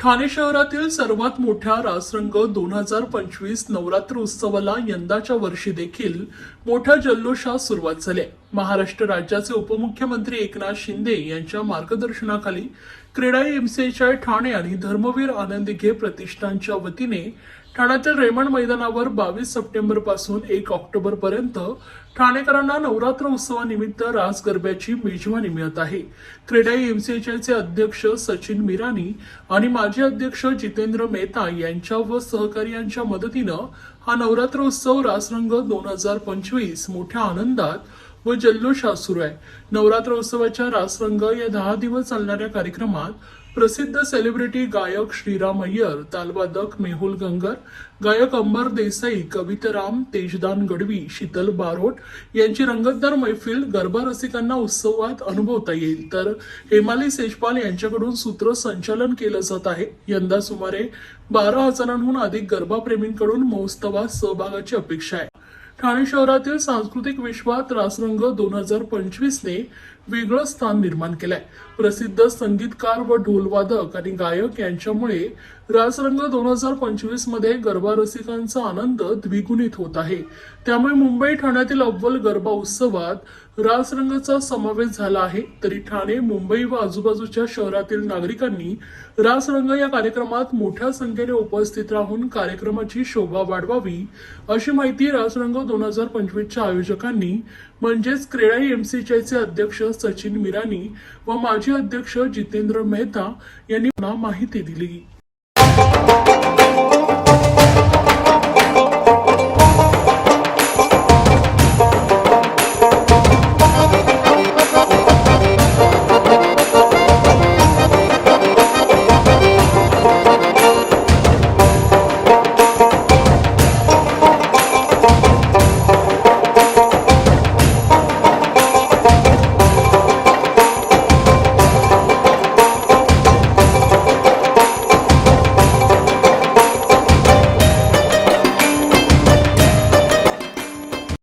ठाणे शहरातील सर्वात मोठ्या रासरंग दोन हजार पंचवीस नवरात्र उत्सवाला यंदाच्या वर्षी देखील मोठ्या जल्लोषात सुरुवात झाली आहे. महाराष्ट्र राज्याचे उपमुख्यमंत्री एकनाथ शिंदे यांच्या मार्गदर्शनाखाली क्रीडा एमसीएच्या ठाणे आणि धर्मवीर आनंद घे प्रतिष्ठानच्या वतीने ठाण्यातील रेमंड मैदानावर बावीस सप्टेंबरपासून एक ऑक्टोबर पर्यंत ठाणेकरांना नवरात्र उत्सवानिमित्त रास गरब्याची मेजवानी मिळत आहे. क्रीडा एमसीएचआयचे अध्यक्ष सचिन मिरानी आणि माजी अध्यक्ष जितेंद्र मेहता यांच्या व सहकार्यांच्या मदतीनं हा नवरात्र उत्सव रासरंग दोन हजार पंचवीस मोठ्या आनंदात व जल्लोषात सुरू आहे. नवरात्र उत्सवाच्या रासरंग या दहा दिवस चालणाऱ्या कार्यक्रमात प्रसिद्ध सेलिब्रिटी गायक श्रीराम अय्यर तालवादक मेहुल गंगर गायक अंबर देसाई कविताराम तेजदान गडवी शीतल बारोट यांची रंगतदार मैफिल गरबा रसिकांना उत्सवात अनुभवता येईल. तर हेमाली सेजपाल यांच्याकडून सूत्रसंचालन केलं जात आहे. यंदा सुमारे बारा हजारांहून अधिक गरबा प्रेमींकडून महोत्सवात सहभागाची अपेक्षा आहे. ठाणे शहरातील सांस्कृतिक विश्वात रासरंग दोन हजार पंचवीसने वेगळं स्थान निर्माण केलंय. प्रसिद्ध संगीतकार व ढोलवादक आणि गायक यांच्यामुळे रासरंग दोन हजार पंचवीसमध्ये गरबा रसिकांचा आनंद द्विगुणित होत आहे. त्यामुळे मुंबई ठाण्यातील अव्वल गरबा उत्सवात रासरंगचा समावेश झाला आहे. तरी ठाणे मुंबई व आजूबाजूच्या शहरातील नागरिकांनी रासरंग या कार्यक्रमात मोठ्या संख्येने उपस्थित राहून कार्यक्रमाची शोभा वाढवावी अशी माहिती रासरंग दोन हजार पंचवीसच्या आयोजकांनी म्हणजेच क्रीडा एमसीचे अध्यक्ष सचिन मिरानी व माजी अध्यक्ष जितेंद्र मेहता यांनी माहिती दिली.